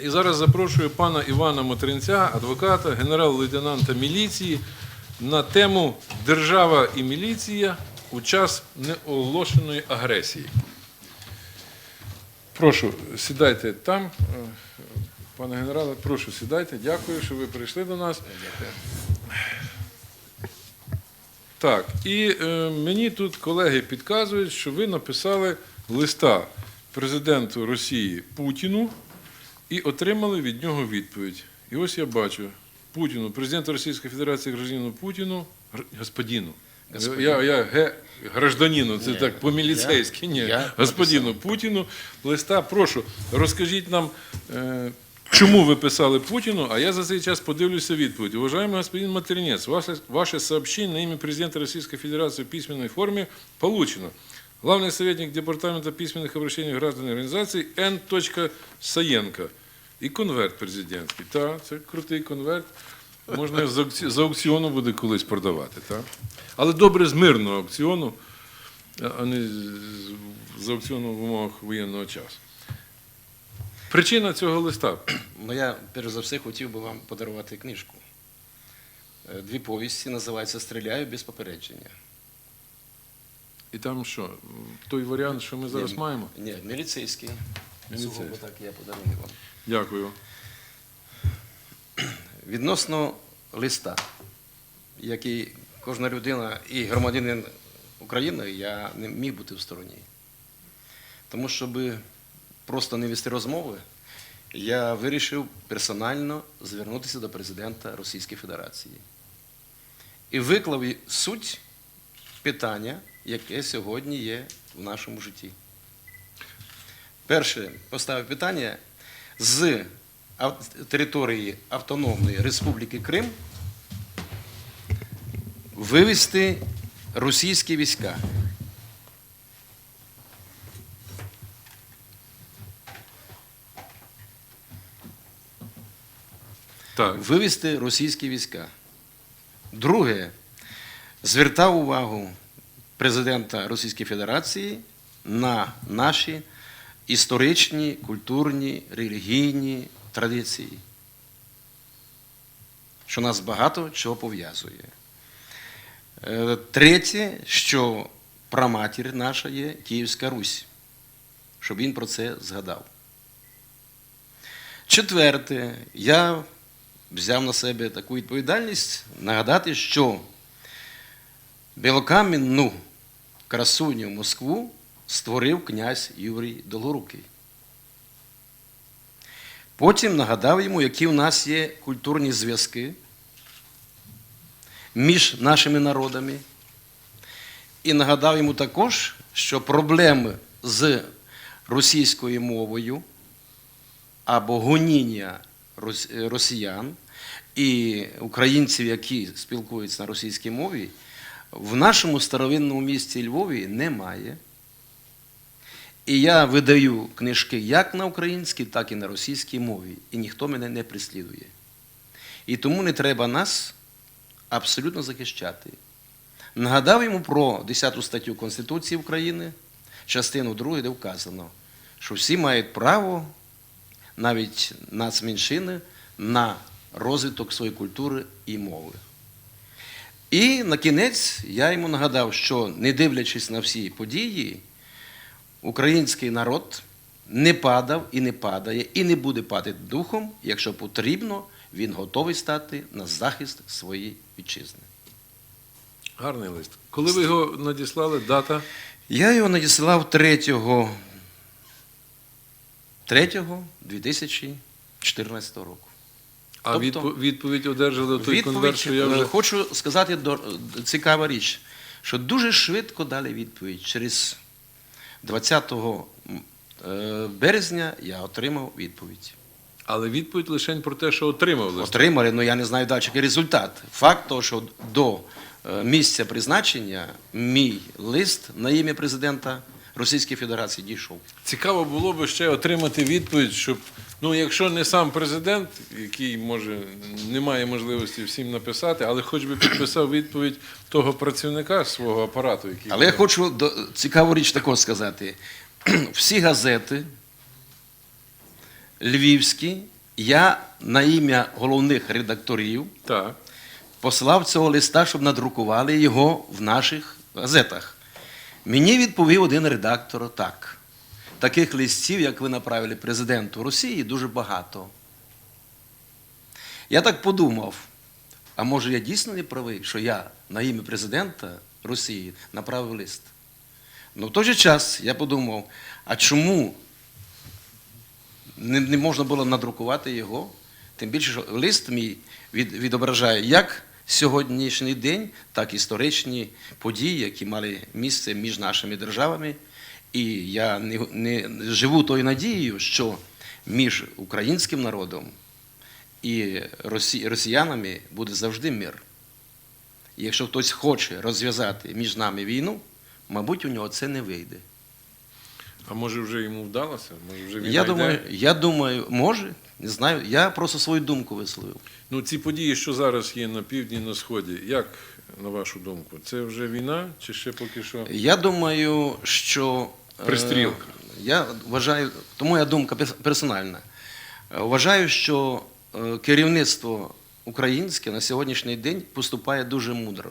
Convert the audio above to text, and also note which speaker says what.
Speaker 1: І зараз запрошую пана Івана Мотринця, адвоката, генерал-лейтенанта міліції, на тему Держава і міліція у час неоголошеної агресії. Прошу, сідайте там. Пане генерале, прошу сідайте. Дякую, що ви прийшли до нас. Так, і е, мені тут колеги підказують, що ви написали листа президенту Росії Путіну і отримали від нього відповідь. І ось я бачу Путіну, президенту Російської Федерації гражданину Путіну, гр- господину.
Speaker 2: Господину.
Speaker 1: Я, я ге, гражданину, це
Speaker 2: Ні,
Speaker 1: так по-міліцейськи. Ні,
Speaker 2: я
Speaker 1: господину Путіну листа. Прошу, розкажіть нам, е, чому ви писали Путіну, а я за цей час подивлюся відповідь. Уважаемый господин Материнец, ваше, ваше сообщение на имя президента Российской Федерации в письменной форме получено. Главный советник Департамента письменных обращений граждан и организаций Н. Саєнко. І конверт президентський. Так, це крутий конверт. Можна з аукці- аукціону буде колись продавати. Так? Але добре з мирного аукціону, а не з- з аукціону в умовах воєнного часу. Причина цього листа.
Speaker 2: Ну, я перш за все хотів би вам подарувати книжку. Е, Дві повісті називаються Стріляю без попередження.
Speaker 1: І там що? Той варіант, що ми зараз
Speaker 2: Ні,
Speaker 1: маємо?
Speaker 2: Ні, міліцейський.
Speaker 1: Міліцейський.
Speaker 2: Сугубо так я подарую вам.
Speaker 1: Дякую.
Speaker 2: Відносно листа, який кожна людина і громадянин України, я не міг бути в стороні. Тому, щоб просто не вести розмови, я вирішив персонально звернутися до президента Російської Федерації. І виклав суть питання, яке сьогодні є в нашому житті. Перше поставив питання з території Автономної Республіки Крим вивести російські війська.
Speaker 1: Так.
Speaker 2: Вивести російські війська. Друге, звертав увагу президента Російської Федерації на наші історичні, культурні, релігійні традиції, що нас багато чого пов'язує. Е, Третє, що праматір наша є Київська Русь, щоб він про це згадав. Четверте, я взяв на себе таку відповідальність нагадати, що білокам'яну красуню Москву створив князь Юрій Долгорукий. Потім нагадав йому, які у нас є культурні зв'язки між нашими народами. І нагадав йому також, що проблеми з російською мовою або гоніння росіян і українців, які спілкуються на російській мові, в нашому старовинному місті Львові немає. І я видаю книжки як на українській, так і на російській мові. І ніхто мене не прислідує. І тому не треба нас абсолютно захищати. Нагадав йому про 10 статтю Конституції України, частину 2, де вказано, що всі мають право, навіть нацменшини, на розвиток своєї культури і мови. І на кінець я йому нагадав, що не дивлячись на всі події, український народ не падав і не падає, і не буде падати духом, якщо потрібно, він готовий стати на захист своєї вітчизни.
Speaker 1: Гарний лист. Коли ви його надіслали, дата?
Speaker 2: Я його надіслав 3, 3 2014 року.
Speaker 1: А
Speaker 2: Тобто-
Speaker 1: відпо- відповідь одержали той конверт, що я
Speaker 2: е,
Speaker 1: вже.
Speaker 2: хочу сказати до- цікава річ, що дуже швидко дали відповідь. Через 20 е, березня я отримав відповідь.
Speaker 1: Але відповідь лише про те, що отримав лист.
Speaker 2: Отримали, але я не знаю далі, який результат. Факт того, що до е, місця призначення мій лист на ім'я президента Російської Федерації дійшов.
Speaker 1: Цікаво було би ще отримати відповідь, щоб, ну, якщо не сам президент, який може не має можливості всім написати, але хоч би підписав відповідь того працівника свого апарату, який
Speaker 2: Але я хочу до- цікаву річ також сказати. Всі газети Львівський, я на ім'я головних редакторів
Speaker 1: Так.
Speaker 2: послав цього листа, щоб надрукували його в наших газетах. Мені відповів один редактор так. Таких листів, як ви направили президенту Росії, дуже багато. Я так подумав, а може я дійсно не правий, що я на ім'я президента Росії направив лист. Ну, в той же час я подумав, а чому не, не можна було надрукувати його? Тим більше, що лист мій від, відображає як сьогоднішній день, так і історичні події, які мали місце між нашими державами. І я не, не живу тою надією, що між українським народом і росі, росіянами буде завжди мир. І якщо хтось хоче розв'язати між нами війну, мабуть, у нього це не вийде.
Speaker 1: А може вже йому вдалося? Може вже війна
Speaker 2: Я
Speaker 1: йде?
Speaker 2: думаю, я думаю, може, не знаю. Я просто свою думку висловив.
Speaker 1: Ну, ці події, що зараз є на півдні, на сході, як, на вашу думку, це вже війна чи ще поки що?
Speaker 2: Я думаю, що
Speaker 1: Пристрілка.
Speaker 2: Я вважаю, тому моя думка персональна. Вважаю, що е, керівництво українське на сьогоднішній день поступає дуже мудро.